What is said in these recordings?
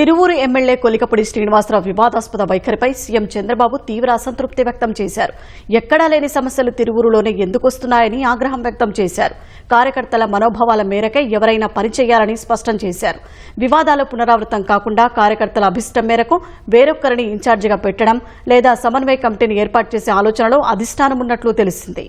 Tiruvuru MLA Kolikapudi Srinivasarao వివాదాస్పద వైఖరిపై CM Chandrababu తీవ్ర అసంతృప్తి వ్యక్తం చేశారు. ఎక్కడా లేని సమస్యలు తిరువూరులోనే ఎందుకు వస్తున్నాయని ఆగ్రహం వ్యక్తం చేశారు. కార్యకర్తల మనోభావాల మేరకే ఎవరైనా పనిచేయాలని స్పష్టం చేశారు. వివాదాలు పునరావృతం కాకుండా కార్యకర్తల అభిష్టం మేరకు వేరొక్కరిని ఇన్ఛార్జిగా పెట్టడం లేదా సమన్వయ కమిటీని ఏర్పాటు చేసే ఆలోచనలో అధిష్టానం ఉన్నట్లు తెలిసింది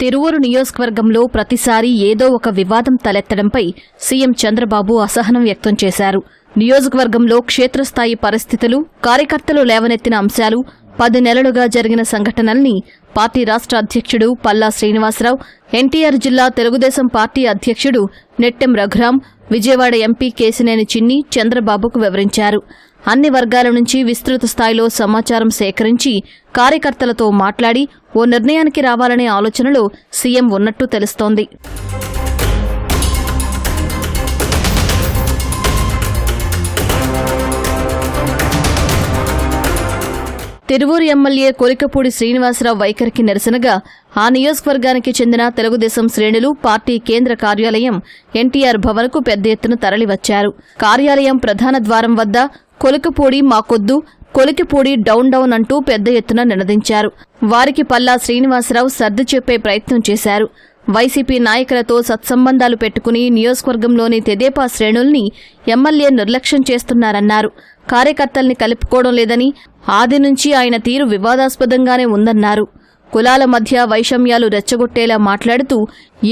తిరువూరు నియోజకవర్గంలో ప్రతిసారి ఏదో ఒక వివాదం తలెత్తడంపై సీఎం చంద్రబాబు అసహనం వ్యక్తం చేశారు. నియోజకవర్గంలో క్షేత్రస్థాయి పరిస్థితులు కార్యకర్తలు లేవనెత్తిన అంశాలు పది నెలలుగా జరిగిన సంఘటనల్ని పార్టీ రాష్ట్ర అధ్యక్షుడు పల్లా శ్రీనివాసరావు ఎన్టీఆర్ జిల్లా తెలుగుదేశం పార్టీ అధ్యక్షుడు నెట్టెం రఘురాం విజయవాడ ఎంపీ కేసినేని చిన్ని చంద్రబాబుకు వివరించారు. అన్ని వర్గాల నుంచి విస్తృత స్థాయిలో సమాచారం సేకరించి కార్యకర్తలతో మాట్లాడి ఓ నిర్ణయానికి రావాలనే ఆలోచనలో సీఎం ఉన్నట్టు తెలుస్తోంది. తిరువూరు ఎమ్మెల్యే కొలికపూడి శ్రీనివాసరావు వైఖరికి నిరసనగా ఆ నియోజకవర్గానికి చెందిన తెలుగుదేశం శ్రేణులు పార్టీ కేంద్ర కార్యాలయం ఎన్టీఆర్ భవన్కు పెద్ద ఎత్తున తరలివచ్చారు. కార్యాలయం ప్రధాన ద్వారం వద్ద కొలికపూడి మాకొద్దు కొలికిపూడి డౌన్ డౌన్ అంటూ పెద్ద ఎత్తున నినదించారు. వారికి పల్లా శ్రీనివాసరావు సర్ది చెప్పే ప్రయత్నం చేశారు. వైసీపీ నాయకులతో సత్సంబంధాలు పెట్టుకుని నియోజకవర్గంలోని తెదేపా శ్రేణుల్ని ఎమ్మెల్యే నిర్లక్ష్యం చేస్తున్నారన్నారు. కార్యకర్తల్ని కలుపుకోవడం లేదని ఆది నుంచి ఆయన తీరు వివాదాస్పదంగానే ఉందన్నారు. కులాల మధ్య వైషమ్యాలు రెచ్చగొట్టేలా మాట్లాడుతూ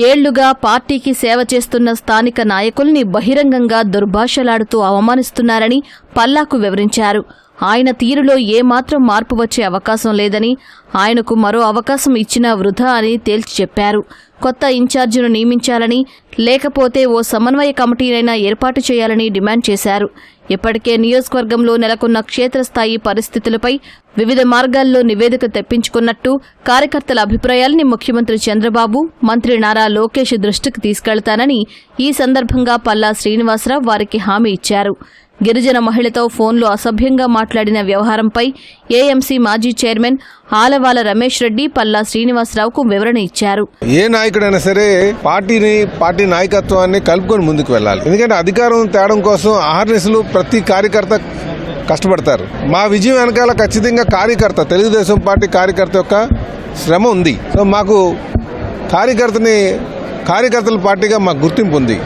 ఏళ్ళుగా పార్టీకి సేవ చేస్తున్న స్థానిక నాయకుల్ని బహిరంగంగా దుర్భాషలాడుతూ అవమానిస్తున్నారని పల్లాకు వివరించారు. ఆయన తీరులో ఏమాత్రం మార్పు వచ్చే అవకాశం లేదని ఆయనకు మరో అవకాశం ఇచ్చినా వృధా అని తేల్చి చెప్పారు. కొత్త ఇన్ఛార్జీను నియమించాలని లేకపోతే ఓ సమన్వయ కమిటీనైనా ఏర్పాటు చేయాలని డిమాండ్ చేశారు. ఇప్పటికే నియోజకవర్గంలో నెలకొన్న క్షేత్రస్థాయి పరిస్థితులపై వివిధ మార్గాల్లో నివేదిక తెప్పించుకున్నట్టు కార్యకర్తల అభిప్రాయాల్ని ముఖ్యమంత్రి చంద్రబాబు మంత్రి నారా లోకేష్ దృష్టికి తీసుకెళ్తానని ఈ సందర్భంగా పల్లా శ్రీనివాసరావు వారికి హామీ ఇచ్చారు. గిరిజన మహిళతో ఫోన్లో అసభ్యంగా మాట్లాడిన వ్యవహారంపై ఏఎంసీ మాజీ చైర్మన్ ఆలవాల రమేష్ రెడ్డి పల్లా శ్రీనివాసరావుకు వివరణ ఇచ్చారు. ఏ నాయకుడైనా సరే పార్టీని పార్టీ నాయకత్వాన్ని కలుపుకొని ముందుకు వెళ్ళాలి. ఎందుకంటే అధికారం తేడం కోసం ఆర్ఎస్లు ప్రతి కార్యకర్త కష్టపడతారు. మా విజయం వెనకాల ఖచ్చితంగా కార్యకర్త తెలుగుదేశం పార్టీ కార్యకర్త యొక్క శ్రమ ఉంది. సో మాకు కార్యకర్తని కార్యకర్తల పార్టీగా మాకు గుర్తింపు ఉంది.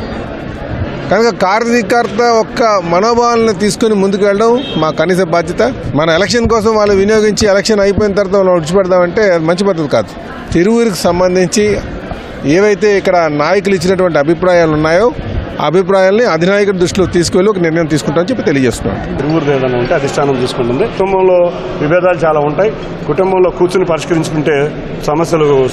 కనుక కార్యకర్త ఒక్క మనోభావాలను తీసుకుని ముందుకు వెళ్ళడం మా కనీస బాధ్యత. మన ఎలక్షన్ కోసం వాళ్ళు వినియోగించి ఎలక్షన్ అయిపోయిన తర్వాత వాళ్ళు విడిచిపెడదామంటే అది మంచి పద్ధతి కాదు. తిరువురికి సంబంధించి ఏవైతే ఇక్కడ నాయకులు ఇచ్చినటువంటి అభిప్రాయాలు ఉన్నాయో అభిప్రాయాల్ని అధినాయకుడి దృష్టిలో తీసుకువెళ్ళి ఒక నిర్ణయం తీసుకుంటామని చెప్పి తెలియజేస్తున్నాను. ఏదైనా ఉంటే అధిష్టానం చూసుకుంటుంది. కుటుంబంలో విభేదాలు చాలా ఉంటాయి. కుటుంబంలో కూర్చుని పరిష్కరించుకుంటే సమస్యలు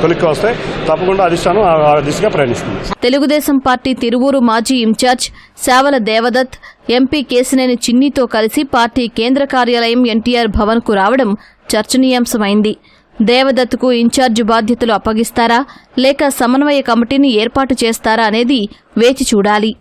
కొలిక్కి వస్తాయి. తప్పకుండా అధిష్టానం ఆ- ఆ దిశగా ప్రయాణిస్తుంది. తెలుగుదేశం పార్టీ తిరువూరు మాజీ in charge Savala Devadatt MP Kesineni చిన్నితో కలిసి పార్టీ కేంద్ర కార్యాలయం ఎన్టీఆర్ భవన్కు రావడం చర్చనీయాంశమైంది. దేవదత్కు ఇన్ఛార్జ్ బాధ్యతలు అప్పగిస్తారా? లేక సమన్వయ కమిటీని ఏర్పాటు చేస్తారా అనేది వేచి చూడాలి.